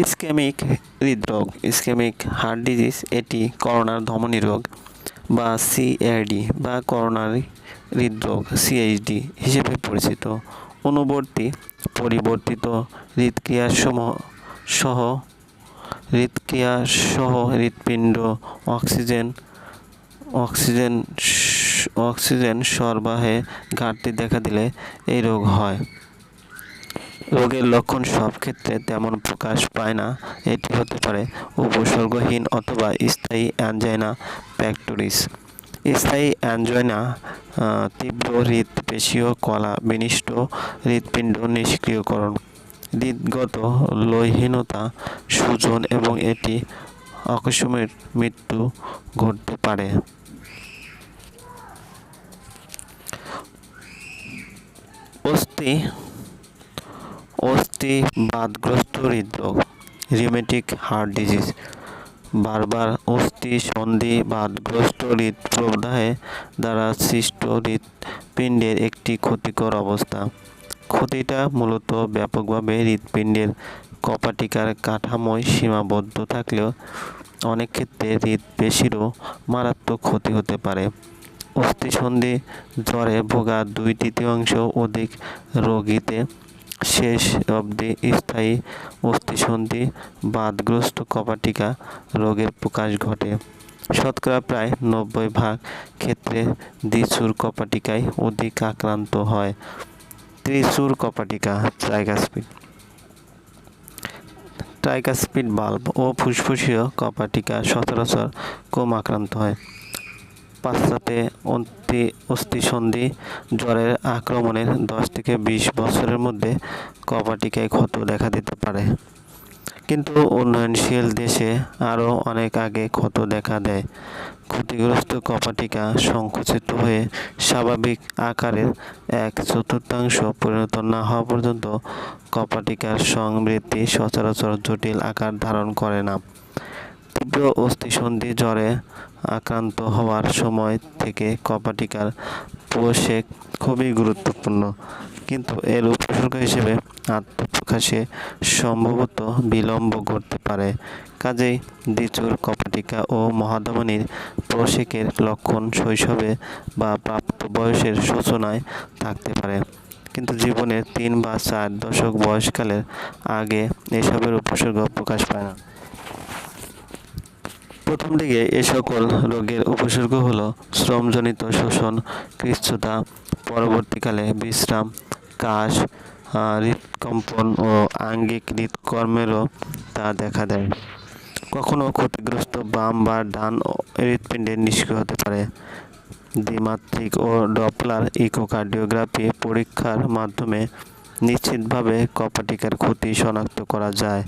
Ischemic হৃদরোগ, ischemic heart disease, এটি করোনার ধমনী রোগ বা সিএডি বা করোনারি হৃদরোগ সিএইচডি হিসেবে পরিচিত। অনুবর্তী, পরিবর্তিত হৃদক্রিয়া সমূহ সহ হৃদক্রিয়া সহ হৃৎপিণ্ড, অক্সিজেন অক্সিজেন অক্সিজেন সরবরাহে ঘাটতি দেখা দিলে এই রোগ হয়। রোগের লক্ষণ সব ক্ষেত্রে তেমন প্রকাশ পায় না। এটি হতে পারে উপসর্গহীন অথবা স্থায়ী অ্যাঞ্জাইনা প্যাক্টোরিস স্থায়ী অ্যাঞ্জয়না তীব্র হৃদপেশীয় কলা বিনিষ্ট হৃৎপিণ্ড নিষ্ক্রিয়করণ। হৃদগত লয়হীনতা, সুজন এবং এটি অকস্মাৎ মৃত্যু ঘটতে পারে। অস্থি অস্থি বাদগ্রস্ত হৃদরোগ রিমেটিক হার্ট ডিজিজ বারবার অস্থি সন্ধি বাদগ্রস্ত হৃদপ্রদাহে দ্বারা সৃষ্ট হৃৎপিণ্ডের একটি ক্ষতিকর অবস্থা। ক্ষতিটা মূলত ব্যাপকভাবে হৃৎপিণ্ডের কপাটিকার কাঠামোয় সীমাবদ্ধ থাকলেও অনেক ক্ষেত্রে হৃদপেশিরও মারাত্মক ক্ষতি হতে পারে। অস্থিসন্ধি জ্বরে ভোগা দুই তৃতীয়াংশ অধিক রোগীতে শেষ অবধি স্থায়ী অস্থিসন্ধি বাদগ্রস্ত কপাটিকা রোগের প্রকাশ ঘটে। শতকরা প্রায় নব্বই ভাগ ক্ষেত্রে দ্বিচুর কপাটিকায় অধিক আক্রান্ত হয়। ত্রিচুর কপাটিকা ট্রাইগাসপিড ট্রাইকাসপিড বাল্ব ও ফুসফুসীয় কপাটিকা সচরাচর কম আক্রান্ত হয়। পাশ্চাত্যে অন্তি অস্থিসন্ধি জ্বরের আক্রমণের দশ থেকে বিশ বছরের মধ্যে কপাটিকায় ক্ষত দেখা দিতে পারে। কিন্তু উন্নয়নশীল দেশে আরও অনেক আগে ক্ষত দেখা দেয়। ক্ষতিগ্রস্ত কপাটিকা সংকুচিত হয়ে স্বাভাবিক আকারের এক চতুর্থাংশ পরিণত না হওয়া পর্যন্ত কপাটিকার সংবৃদ্ধি সচরাচর জটিল আকার ধারণ করে না। তীব্র অস্থিসন্ধি জ্বরে আক্রান্ত হওয়ার সময় থেকে কপাটিকার পোষেক খুবই গুরুত্বপূর্ণ। কিন্তু এর উপসর্গ হিসেবে আত্মপ্রকাশে সম্ভবত বিলম্ব ঘটতে পারে। কাজেই দ্বিচুর কপাটিকা ও মহাধমনীর প্রশেকের লক্ষণ শৈশবে বা প্রাপ্ত বয়সের সূচনায় থাকতে পারে। কিন্তু জীবনের তিন বা চার দশক বয়সকালের আগে এসবের উপসর্গ প্রকাশ পায় না। প্রথম দিকে এ সকল রোগের উপসর্গ হল শ্রমজনিত শোষণ কৃচ্ছতা পরবর্তীকালে বিশ্রাম কাশ আহ, হৃৎকম্পন ও আঙ্গিক হৃৎকর্মেরও তা দেখা দেয়। কখনও ক্ষতিগ্রস্ত বাম বা ডান হৃৎপিণ্ডে নিষ্ক্রিয় হতে পারে। দ্বিমাত্রিক ও ডপলার ইকোকার্ডিওগ্রাফি পরীক্ষার মাধ্যমে নিশ্চিতভাবে কপাটিকার ক্ষতি শনাক্ত করা যায়।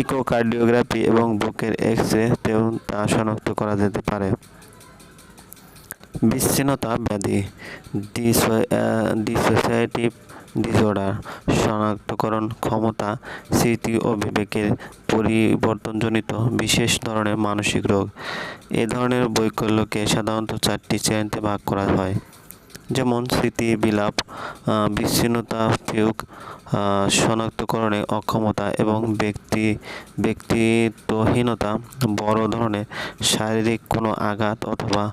ইকোকার্ডিওগ্রাফি এবং বুকের এক্স রেতেও তা শনাক্ত করা যেতে পারে। বিচ্ছিন্নতা ব্যাধি ডিসোসিয়েটিভ ডিসঅর্ডার শনাক্তকরণ ক্ষমতা, স্মৃতি ও বিবেকের পরিবর্তনজনিত বিশেষ ধরনের মানসিক রোগ। এ ধরনের বৈকল্যকে সাধারণত চারটি শ্রেণীতে ভাগ করা হয়। যেমন স্মৃতি, বিলাপ বিচ্ছিন্নতা, ফিউক শনাক্তকরণে অক্ষমতা এবং ব্যক্তি, ব্যক্তিত্বহীনতা বড় ধরনের শারীরিক কোনো আঘাত অথবা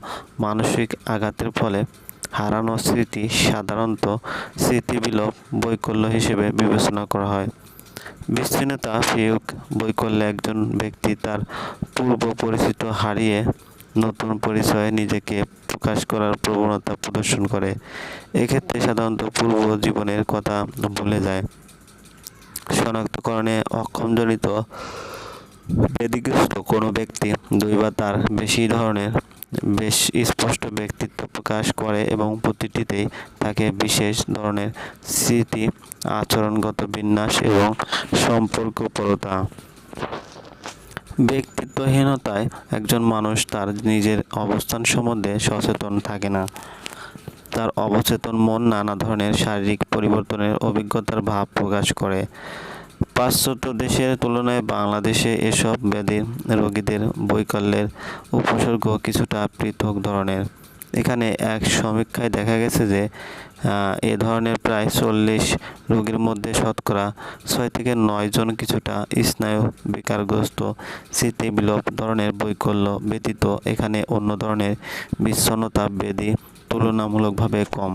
মানসিক আঘাতের ফলে হারানো স্মৃতি সাধারণত স্মৃতিবিলোপ বৈকল্য হিসেবে বিবেচনা করা হয়। বিচ্ছিন্নতা, ফিউক, বৈকল্যে একজন ব্যক্তি তার পূর্ব পরিচিত হারিয়ে নতুন পরিচয়ে নিজেকে প্রকাশ করার প্রবণতা প্রদর্শন করে। এক্ষেত্রে সাধারণত পূর্ব জীবনের কথা ভুলে যায়। শনাক্তকরণে অক্ষমজনিত ব্যাধিগ্রস্ত কোনো ব্যক্তি, দুই বা তার বেশি ধরনের বেশ স্পষ্ট ব্যক্তিত্ব প্রকাশ করে এবং প্রতিটিতেই তাকে বিশেষ ধরনের স্মৃতি, আচরণগত বিন্যাস এবং সম্পর্কপরতা ব্যক্তিত্বহীনতায় একজন মানুষ তার নিজের অবস্থান সম্বন্ধে সচেতন থাকে না। তার অবচেতন মন নানা ধরনের শারীরিক পরিবর্তনের অভিজ্ঞতার ভাব প্রকাশ করে। পাশ্চাত্য দেশের তুলনায় বাংলাদেশে এসব ব্যাধি রোগীদের বৈকল্যের উপসর্গ কিছুটা পৃথক ধরনের। এখানে এক সমীক্ষায় দেখা গেছে যে এ ধরনের প্রায় চল্লিশ রোগীর মধ্যে শতকরা ছয় থেকে নয় জন কিছুটা স্নায়ু বিকারগ্রস্ত স্মৃতিবিলোপ ধরনের বৈকল্য ব্যতীত এখানে অন্য ধরনের বিচ্ছন্নতা বেদি তুলনামূলকভাবে কম।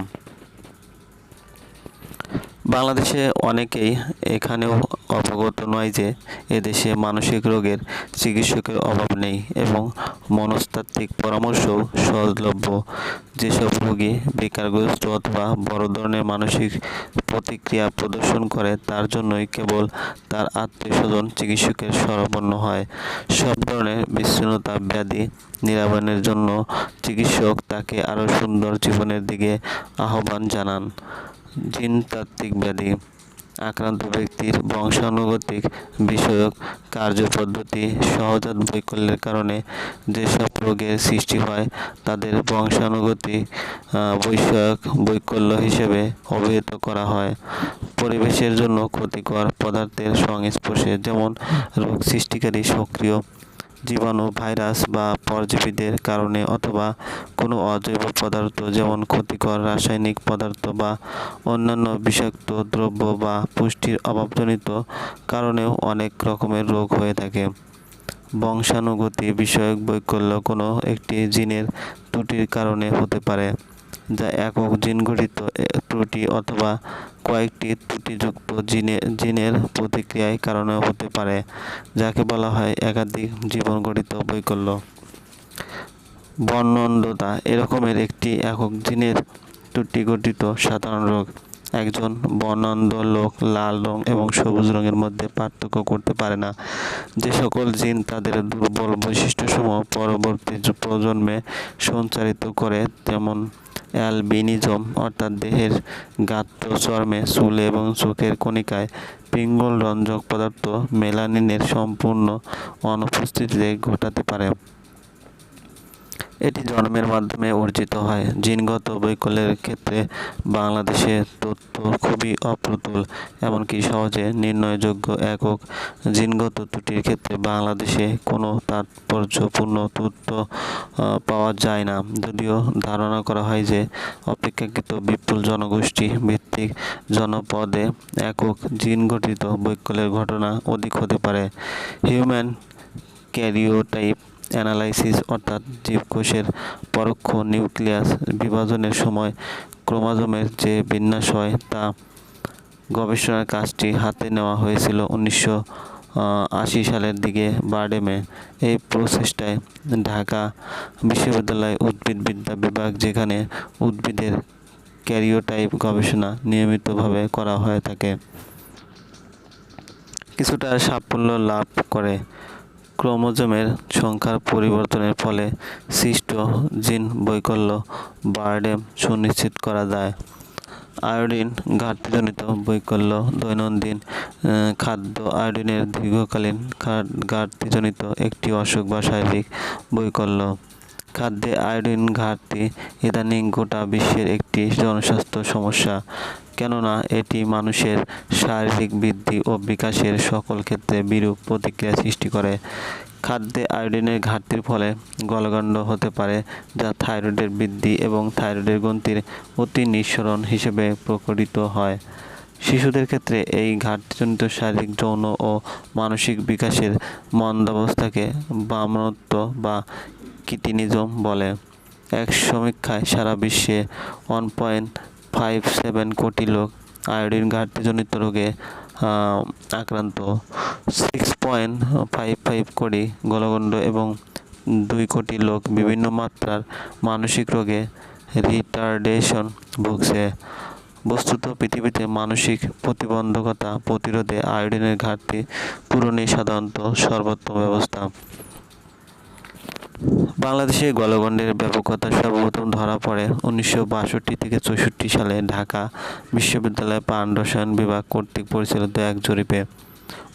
বাংলাদেশে অনেকেই এখানেও অবগত নয় যে এদেশে মানসিক রোগের চিকিৎসকের অভাব নেই এবং মনস্তাত্ত্বিক পরামর্শও সহজলভ্য। যেসব রোগী বেকারগ্রস্ত অথবা বড় ধরনের মানসিক প্রতিক্রিয়া প্রদর্শন করে, তার জন্যই কেবল তার আত্মীয় স্বজন চিকিৎসকের শরণাপন্ন হয়। সব ধরনের বিচ্ছিন্নতা, ব্যাধি নিরাময়ের জন্য চিকিৎসক তাকে আরও সুন্দর জীবনের দিকে আহ্বান জানান। জিনতাত্ত্বিক ব্যাধি, আক্রান্ত ব্যক্তির বংশানুগতিক বিষয়ক কার্যপদ্ধতি, সহজাত বৈকল্যের কারণে যেসব রোগের সৃষ্টি হয়, তাদের বংশানুগতিক বিষয়ক বৈকল্য হিসেবে অভিহিত করা হয়। পরিবেশের জন্য ক্ষতিকর পদার্থের সংস্পর্শে যেমন রোগ সৃষ্টিকারী সক্রিয় জীবাণু, ভাইরাস বা পরজীবীদের কারণে অথবা কোনো অজৈব পদার্থ যেমন ক্ষতিকর রাসায়নিক পদার্থ বা অন্যান্য বিষাক্ত দ্রব্য বা পুষ্টির অভাবজনিত কারণেও অনেক রকমের রোগ হয়ে থাকে। বংশানুগতি বিষয়ক বৈকল্য কোনো একটি জিনের ত্রুটির কারণে হতে পারে। যা একক জিনঘটিত এ- ত্রুটি অথবা কয়েকটি ত্রুটিযুক্ত জিনে, জিনের প্রতিক্রিয়ায় কারণে হতে পারে, যাকে বলা হয় একাধিক জীবনগঠিত বৈকল্য। বর্ণন্দতা এরকমের একটি একক জিনের ত্রুটি গঠিত সাধারণ রোগ। একজন বর্ণান্ধ লোক লাল রং এবং সবুজ রঙের মধ্যে পার্থক্য করতে পারে না। যে সকল জিন তাদের দুর্বল বৈশিষ্ট্যসমূহ পরবর্তী প্রজন্মে সঞ্চারিত করে, যেমন অ্যালবিনিজম, অর্থাৎ দেহের গাত্র, চর্মে, চুল এবং চোখের কণিকায় পিঙ্গল রঞ্জক পদার্থ মেলানিনের সম্পূর্ণ অনুপস্থিতিতে ঘটাতে পারে। এটি জন্মের মাধ্যমে অর্জিত হয়। জিনগত বৈকল্যের ক্ষেত্রে বাংলাদেশে তথ্য খুবই অপ্রতুল, এমনকি সহজে নির্ণয়যোগ্য একক জিনগত ত্রুটির ক্ষেত্রে বাংলাদেশে কোনো তাৎপর্যপূর্ণ তথ্য পাওয়া যায় না। যদিও ধারণা করা হয় যে অপেক্ষাকৃত বিপুল জনগোষ্ঠী ভিত্তিক জনপদে একক জিনগঠিত বৈকল্যের ঘটনা অধিক হতে পারে। হিউম্যান ক্যারিওটাইপ অ্যানালাইসিস অর্থাৎ জীবকোষের পরোক্ষ নিউক্লিয়াস বিভাজনের সময় ক্রোমোজোমের যে বিন্যাস হয় তা গবেষণার কাজটি হাতে নেওয়া হয়েছিল উনিশশো আশি সালের দিকে বারডেমে। এই প্রচেষ্টায় ঢাকা বিশ্ববিদ্যালয় উদ্ভিদবিদ্যা বিভাগ যেখানে উদ্ভিদের ক্যারিওটাইপ গবেষণা নিয়মিতভাবে করা হয়ে থাকে, কিছুটা সাফল্য লাভ করে। ক্রোমোজোমের সংখ্যার পরিবর্তনের ফলে সৃষ্ট জিন বৈকল্য বার্ডেম সুনিশ্চিত করা যায়। আয়োডিন ঘাটতিজনিত বৈকল্য দৈনন্দিন খাদ্য আয়োডিনের দীর্ঘকালীন ঘাট- ঘাটতিজনিত একটি অসুখ বা শারীরিক বৈকল্য। খাদ্যে আয়োডিন ঘাটতি ইদানিং গোটা বিশ্বের একটি জনস্বাস্থ্য সমস্যা। কেননা, এটি মানুষের শারীরিক বৃদ্ধি ও বিকাশের সকল ক্ষেত্রে বিরূপ প্রতিক্রিয়া সৃষ্টি করে। খাদ্যে আয়োডিনের ঘাটতির ফলে গলগণ্ড হতে পারে, যা থাইরয়েডের বৃদ্ধি এবং থাইরয়েডের গ্রন্থির অতি নিঃসরণ হিসেবে প্রকটিত হয়। শিশুদের ক্ষেত্রে এই ঘাটতিজনিত শারীরিক, যৌন ও মানসিক বিকাশের মন্দাবস্থাকে বামনত্ব বা কিটিনিজম বলে। এক সমীক্ষায় সারা বিশ্বে ওয়ান পয়েন্ট ফাইভ সেভেন কোটি লোক আয়োডিন ঘাটতিজনিত রোগে আক্রান্ত। সিক্স পয়েন্ট ফাইভ ফাইভ কোটি গলগণ্ড এবং দুই কোটি লোক বিভিন্ন মাত্রার মানসিক রোগে রিটার্ডেশন ভুগছে। বস্তুত পৃথিবীতে মানসিক প্রতিবন্ধকতা প্রতিরোধে আয়োডিনের ঘাটতি পূরণই সাধারণত সর্বোত্তম ব্যবস্থা। বাংলাদেশে গলগণ্ডের ব্যাপকতা সর্বপ্রথম ধরা পড়ে উনিশশো বাষট্টি থেকে চৌষট্টি সালে ঢাকা বিশ্ববিদ্যালয় প্রাণ রসায়ন বিভাগ কর্তৃক পরিচালিত এক জরিপে।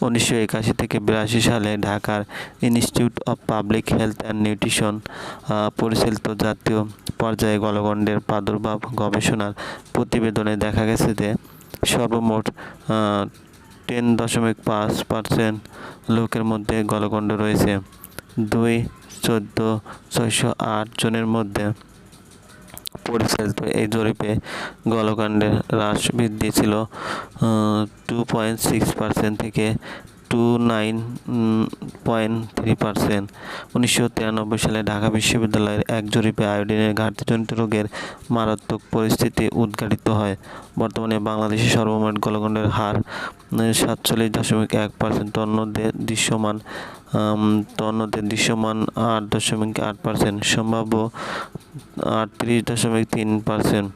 উনিশশো একাশি থেকে বিরাশি সালে ঢাকার Institute of Public Health and Nutrition পরিচালিত জাতীয় পর্যায়ে গলগণ্ডের প্রাদুর্ভাব গবেষণার প্রতিবেদনে দেখা গেছে যে সর্বমোট টেন দশমিক পাঁচ পার্সেন্ট লোকের মধ্যে গলগণ্ড রয়েছে। দুই চোদ্দ, ছয়শো আট জনের মধ্যে পরিচালিত এই জরিপে গলকাণ্ডের হ্রাস বৃদ্ধি ছিল টু পয়েন্ট সিক্স পার্সেন্ট থেকে two nine point three percent. উনিশশো তিরানব্বই সালে ঢাকা বিশ্ববিদ্যালয়ের এক জরিপে আয়োডিনের ঘাটতিজনিত রোগের মারাত্মক পরিস্থিতি উদ্ঘাটিত হয়। বর্তমানে বাংলাদেশে সর্বমোট গলগণ্ডের হার সাতচল্লিশ দশমিক এক পার্সেন্ট তন্মধ্যে দৃশ্যমান তন্মধ্যে দৃশ্যমান আট দশমিক আট পার্সেন্ট, সম্ভাব্য আটত্রিশ দশমিক তিন পার্সেন্ট।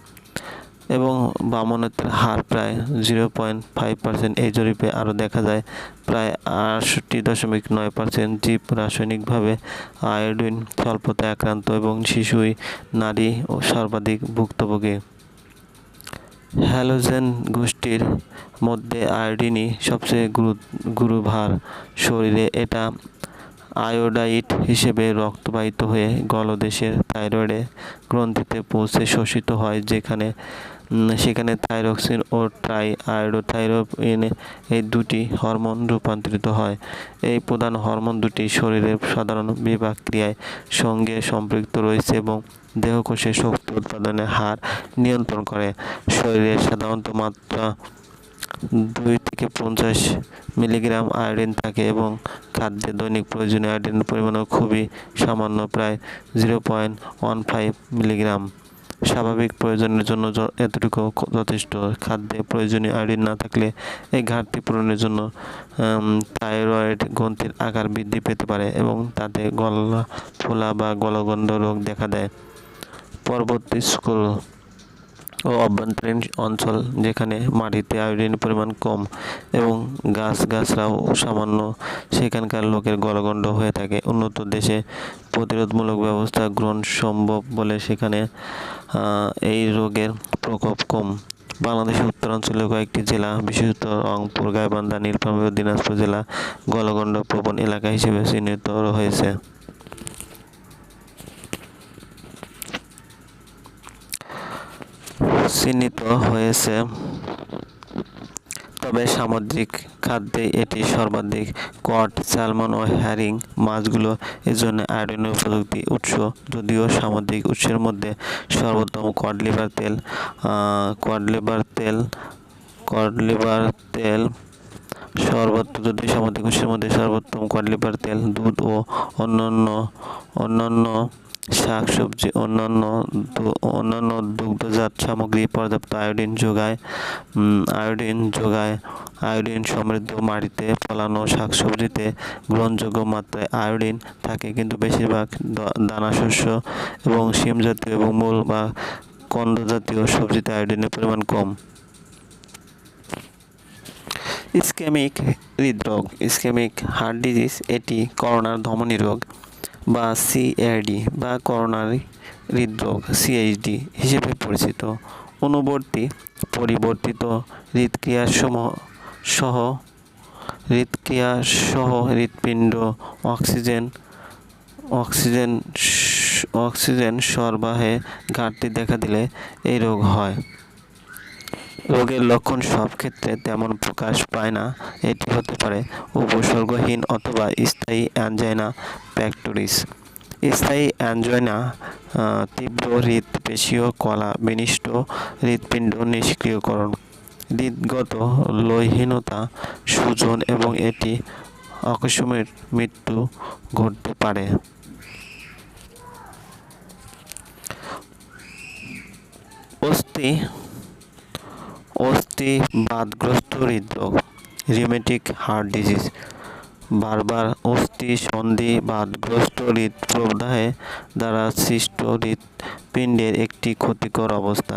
এবং বামনত্বের হার প্রায় জিরো পয়েন্ট ফাইভ পার্সেন্ট এই জরিপে আরও দেখা যায়, প্রায় আটষট্টি দশমিক নয় পার্সেন্ট জীব রাসায়নিকভাবে আয়োডিন স্বল্পতায় আক্রান্ত এবং শিশুই নারী ও সর্বাধিক ভুক্তভোগী। হ্যালোজেন গোষ্ঠীর মধ্যে আয়োডিনই সবচেয়ে গুরু গুরুভার। শরীরে এটা আয়োডাইট হিসেবে রক্তবাহিত হয়ে গলদেশের থাইরয়েডে গ্রন্থিতে পৌঁছে শোষিত হয়, যেখানে সেখানে থাইরক্সিন ও ট্রাই আয়োডোথাইরোইন এই দুটি হরমোন রূপান্তরিত হয়। এই প্রধান হরমোন দুটি শরীরের সাধারণ বিভাগ ক্রিয়ায় সঙ্গে সম্পৃক্ত রয়েছে এবং দেহকোষে শক্তি উৎপাদনের হার নিয়ন্ত্রণ করে। শরীরের সাধারণত মাত্রা দুই থেকে পঞ্চাশ মিলিগ্রাম আয়োডিন থাকে এবং খাদ্যে দৈনিক প্রয়োজনীয় আয়োডিনের পরিমাণও খুবই সামান্য, প্রায় zero point one five milligram. স্বাভাবিক প্রয়োজনের জন্য এতটুকু যথেষ্ট খাদ্যে প্রয়োজনীয় আয়োডিন না থাকলে এই ঘাটতি পূরণের জন্য থাইরয়েড গ্রন্থির আকার বৃদ্ধি পেতে পারে এবং তাতে গলা ফোলা বা গলগণ্ড রোগ দেখা দেয়। পরবর্তী স্কুল ও অভ্যন্তরীণ অঞ্চল যেখানে মাটিতে আয়োডিনের পরিমাণ কম এবং গাছ গাছরাও সামান্য, সেখানকার লোকের গলগণ্ড হয়ে থাকে। উন্নত দেশে প্রতিরোধমূলক ব্যবস্থা গ্রহণ সম্ভব বলে সেখানে এই রোগের প্রকোপ কম। বাংলাদেশের উত্তরাঞ্চলের কয়েকটি জেলা, বিশেষত রংপুর, গাইবান্ধা, নীলফামারী ও দিনাজপুর জেলা গলগণ্ড প্রবণ এলাকা হিসেবে চিহ্নিত হয়েছে। চিহ্নিত হয়েছে। তবে সামুদ্রিক খাদ্যে এটি সর্বাধিক কড স্যালমন ও হ্যারিং মাছগুলো এজন্য আয়োডিনের উপযুক্তি উৎস। যদিও সামুদ্রিক উৎসের মধ্যে সর্বোত্তম কড লিভার তেল কড লিভার তেল কড লিভার তেল সর্বোত্তম যদি সামুদ্রিক উৎসের মধ্যে সর্বোত্তম কড লিভার তেল, দুধ ও অন্যান্য অন্যান্য শাকসবজি, অন্যান্য অন্যান্য দুগ্ধজাত সামগ্রী, পর্যাপ্ত আয়োডিন যোগায় আয়োডিন যোগায়, আয়োডিন সমৃদ্ধ মাটিতে ফলানো শাকসবজিতে গ্রহণযোগ্য মাত্রায় আয়োডিন থাকে। কিন্তু বেশিরভাগ দানা শস্য এবং শিম জাতীয় এবং মূল বা কন্দ জাতীয় সবজিতে আয়োডিনের পরিমাণ কম। ইসকেমিক হৃদরোগ, ইসকেমিক হার্ট ডিজিজ, এটি করোনার ধমনী রোগ। বা সিএডি বা করোনারি হৃদরোগ সিএইচডি হিসেবে পরিচিত। অনুবর্তী, পরিবর্তিত হৃদক্রিয়া সহ হৃদক্রিয়া সহ হৃৎপিণ্ড, অক্সিজেন অক্সিজেন অক্সিজেন সরবরাহে ঘাটতি দেখা দিলে এই রোগ হয়। রোগের লক্ষণ সব ক্ষেত্রে তেমন প্রকাশ পায় না। এটি হতে পারে উপসর্গহীন অথবা স্থায়ী অ্যাঞ্জাইনা প্যাক্টোরিস স্থায়ী অ্যাঞ্জয়না তীব্র হৃদপেশীয় কলা বিনিষ্ট হৃৎপিণ্ড নিষ্ক্রিয়করণ। হৃদগত লয়হীনতা, সুজন এবং এটি আকস্মিক মৃত্যু ঘটতে পারে। অস্থি অস্থিবাদগ্রস্ত হৃদরোগ রিমেটিক হার্ট ডিজিজ বারবার অস্থি সন্ধি বাদগ্রস্ত হৃদপ্রদাহে দ্বারা সৃষ্ট হৃৎপিণ্ডের একটি ক্ষতিকর অবস্থা।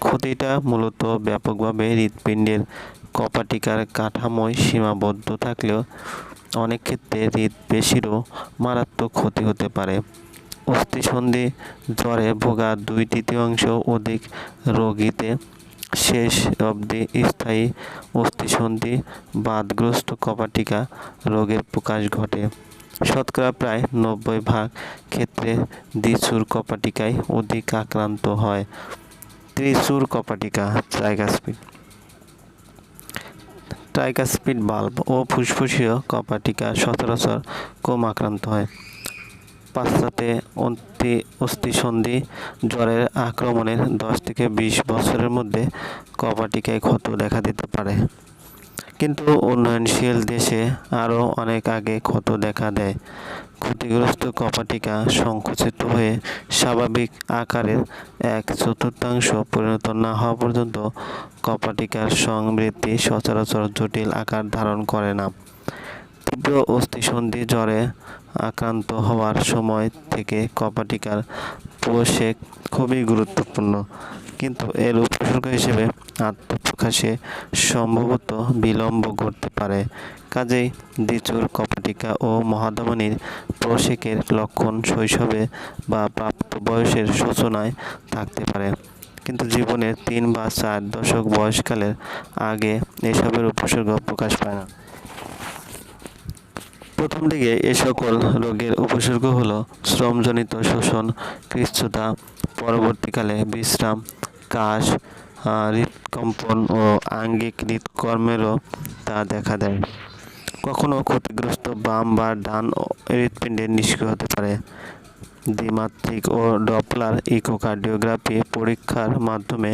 ক্ষতিটা মূলত ব্যাপকভাবে হৃৎপিণ্ডের কপাটিকার কাঠামোয় সীমাবদ্ধ থাকলেও অনেক ক্ষেত্রে হৃদপেশিরও মারাত্মক ক্ষতি হতে পারে। অস্থিসন্ধি জ্বরে ভোগা দুই তৃতীয়াংশ অধিক রোগীতে শেষ অবধি স্থায়ী অস্থিসন্ধি বাদগ্রস্ত কপাটিকা রোগের প্রকাশ ঘটে। শতকরা প্রায় নব্বই ভাগ ক্ষেত্রে দ্বিচুর কপাটিকায় অধিক আক্রান্ত হয়। ত্রিচুর কপাটিকা ট্রাইগাসপিড ট্রাইগাসপিড বাল্ব ও ফুসফুসীয় কপাটিকা সচরাচর কম আক্রান্ত হয়। পাশ্চাত্যে অন্তি অস্থিসন্ধি জ্বরের আক্রমণের দশ থেকে বিশ বছরের মধ্যে কপাটিকায় ক্ষত দেখা দিতে পারে। কিন্তু উন্নয়নশীল দেশে আরও অনেক আগে ক্ষত দেখা দেয়। ক্ষতিগ্রস্ত কপাটিকা সংকুচিত হয়ে স্বাভাবিক আকারের এক চতুর্থাংশ পরিণত না হওয়া পর্যন্ত কপাটিকার সংবৃদ্ধি সচরাচর জটিল আকার ধারণ করে না। তীব্র অস্থিসন্ধি জ্বরে আক্রান্ত হওয়ার সময় থেকে কপাটিকার পোষেক খুবই গুরুত্বপূর্ণ। কিন্তু এর উপসর্গ হিসেবে আত্মপ্রকাশে সম্ভবত বিলম্ব ঘটতে পারে। কাজেই দ্বিচুর কপাটিকা ও মহাধমনির প্রশেকের লক্ষণ শৈশবে বা প্রাপ্ত বয়সের সূচনায় থাকতে পারে। কিন্তু জীবনের তিন বা চার দশক বয়সকালের আগে এসবের উপসর্গ প্রকাশ পায় না। প্রথম দিকে এ সকল রোগের উপসর্গ হল শ্রমজনিত শোষণ কৃচ্ছতা পরবর্তীকালে বিশ্রাম কাশ আহ, হৃৎকম্পন ও আঙ্গিক হৃৎকর্মেরও তা দেখা দেয়। কখনও ক্ষতিগ্রস্ত বাম বা ডান হৃৎপিণ্ডে নিষ্ক্রিয় হতে পারে। দ্বিমাত্রিক ও ডপলার ইকোকার্ডিওগ্রাফি পরীক্ষার মাধ্যমে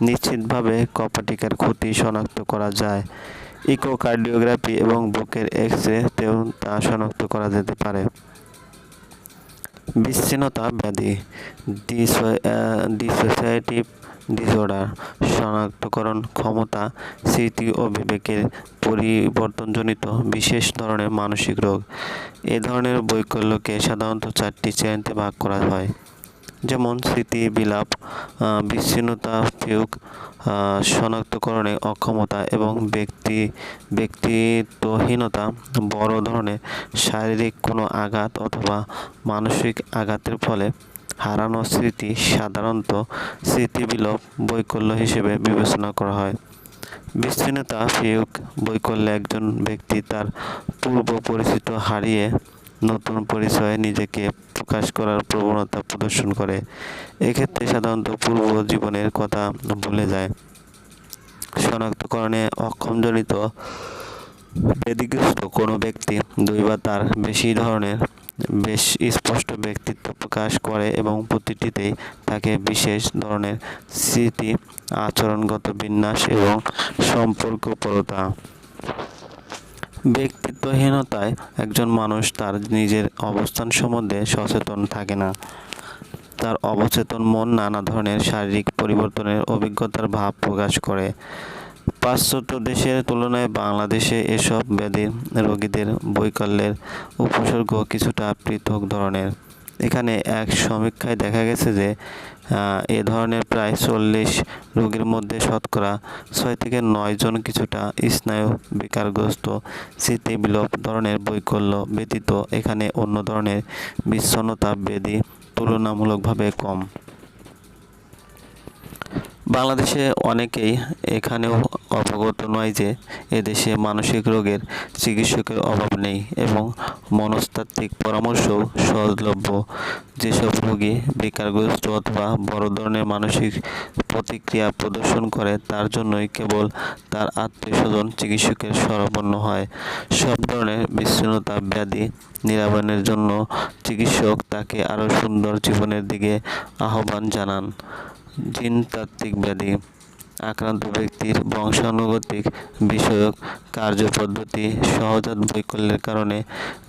নিশ্চিতভাবে কপাটিকার ক্ষতি শনাক্ত করা যায়। ইকোকার্ডিওগ্রাফি এবং বুকের এক্স রেতেও তা শনাক্ত করা যেতে পারে। বিচ্ছিন্নতা ব্যাধি ডিসোসিয়েটিভ ডিসঅর্ডার শনাক্তকরণ ক্ষমতা, স্মৃতি ও বিবেকের পরিবর্তনজনিত বিশেষ ধরনের মানসিক রোগ। এ ধরনের বৈকল্যকে সাধারণত চারটি শ্রেণীতে ভাগ করা হয়। যেমন স্মৃতি, বিলাপ বিচ্ছিন্নতা, ফিউক শনাক্তকরণে অক্ষমতা এবং ব্যক্তি, ব্যক্তিত্বহীনতা বড় ধরনের শারীরিক কোনো আঘাত অথবা মানসিক আঘাতের ফলে হারানো স্মৃতি সাধারণত স্মৃতিবিলোপ বৈকল্য হিসেবে বিবেচনা করা হয়। বিচ্ছিন্নতা, ফিউক বৈকল্যে একজন ব্যক্তি তার পূর্ব পরিচিত হারিয়ে নতুন পরিচয়ে নিজেকে প্রকাশ করার প্রবণতা প্রদর্শন করে। এক্ষেত্রে সাধারণত পূর্ব জীবনের কথা ভুলে যায়। শনাক্তকরণে অক্ষমজনিত ব্যাধিগ্রস্ত কোনো ব্যক্তি দুই বা তার বেশি ধরনের বেশ স্পষ্ট ব্যক্তিত্ব প্রকাশ করে এবং প্রতিটিতেই থাকে বিশেষ ধরনের স্মৃতি, আচরণগত বিন্যাস এবং সম্পর্কপরতা ব্যক্তিত্বহীনতায় একজন মানুষ তার নিজের অবস্থান সম্বন্ধে সচেতন থাকে না। তার অবচেতন মন নানা ধরনের শারীরিক পরিবর্তনের অভিজ্ঞতার ভাব প্রকাশ করে। পাশ্চাত্য দেশের তুলনায় বাংলাদেশে এসব ব্যাধি রোগীদের বৈকল্যের উপসর্গ কিছুটা পৃথক ধরনের। এখানে এক সমীক্ষায় দেখা গেছে যে এ ধরনের প্রায় চল্লিশ রোগীর মধ্যে শতকরা ছয় থেকে নয় জন কিছুটা স্নায়ু বিকারগ্রস্ত স্মৃতিবিলোপ ধরনের বৈকল্য ব্যতীত এখানে অন্য ধরনের বিচ্ছন্নতা বেদি তুলনামূলকভাবে কম। বাংলাদেশে অনেকেই এখানেও অবগত নয় যে এদেশে মানসিক রোগের চিকিৎসকের অভাব নেই এবং মনস্তাত্ত্বিক পরামর্শও সহজলভ্য। যেসব রোগী বেকারগ্রস্ত অথবা বড় ধরনের মানসিক প্রতিক্রিয়া প্রদর্শন করে, তার জন্যই কেবল তার আত্মীয় স্বজন চিকিৎসকের শরণাপন্ন হয়। সব ধরনের বিচ্ছিন্নতা, ব্যাধি নিরাময়ের জন্য চিকিৎসক তাকে আরও সুন্দর জীবনের দিকে আহ্বান জানান। জিনতাত্ত্বিক ব্যাধি, আক্রান্ত ব্যক্তির বংশানুগতিক বিষয়ক কার্যপদ্ধতি, সহজাত বৈকল্যের কারণে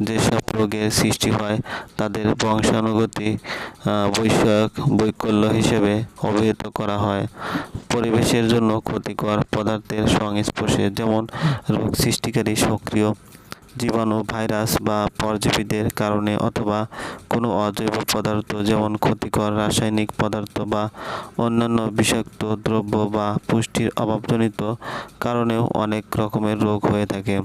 যেসব রোগের সৃষ্টি হয়, তাদের বংশানুগতিক বিষয়ক বৈকল্য হিসেবে অভিহিত করা হয়। পরিবেশের জন্য ক্ষতিকর পদার্থের সংস্পর্শে যেমন রোগ সৃষ্টিকারী সক্রিয় জীবাণু, ভাইরাস বা পরজীবীদের কারণে অথবা কোনো অজৈব পদার্থ যেমন ক্ষতিকর রাসায়নিক পদার্থ বা অন্যান্য বিষাক্ত দ্রব্য বা পুষ্টির অভাবজনিত কারণেও অনেক রকমের রোগ হয়ে থাকে।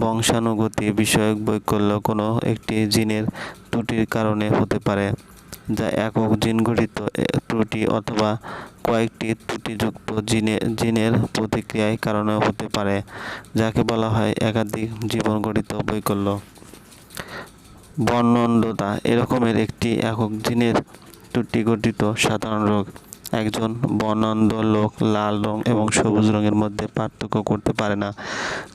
বংশানুগতি বিষয়ক বৈকল্য কোনো একটি জিনের ত্রুটির কারণে হতে পারে। যা একক জিনগঠিত ত্রুটি অথবা কয়েকটি ত্রুটিযুক্ত জিনে, জিনের প্রতিক্রিয়ায় কারণে হতে পারে, যাকে বলা হয় একাধিক জীবনগঠিত বৈকল্য। বর্ণন্ডতা এরকমের একটি একক জিনের ত্রুটি গঠিত সাধারণ রোগ। একজন বর্ণান্ধ লোক, লাল রং এবং সবুজ রঙের মধ্যে পার্থক্য করতে পারে না।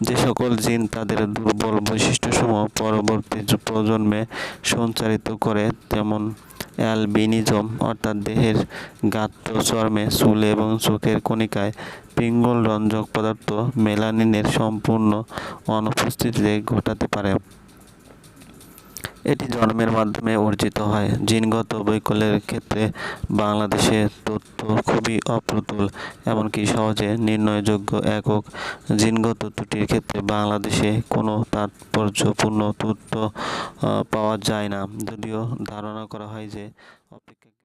যে সকল জিন তাদের দুর্বল বৈশিষ্ট্যসমূহ পরবর্তী প্রজন্মে সঞ্চারিত করে, যেমন অ্যালবিনিজম, অর্থাৎ দেহের গাত্র চর্মে চুলে এবং চোখের কণিকায় পিঙ্গল রঞ্জক পদার্থ মেলানিনের সম্পূর্ণ অনুপস্থিতিতে ঘটাতে পারে। এটি জন্মের মাধ্যমে অর্জিত হয়। জিনগত বৈকল্যের ক্ষেত্রে বাংলাদেশে তথ্য খুবই অপ্রতুল, এমনকি সহজে নির্ণয়যোগ্য একক জিনগত ত্রুটির ক্ষেত্রে বাংলাদেশে কোনো তাৎপর্যপূর্ণ তথ্য পাওয়া যায় না। যদিও ধারণা করা হয় যে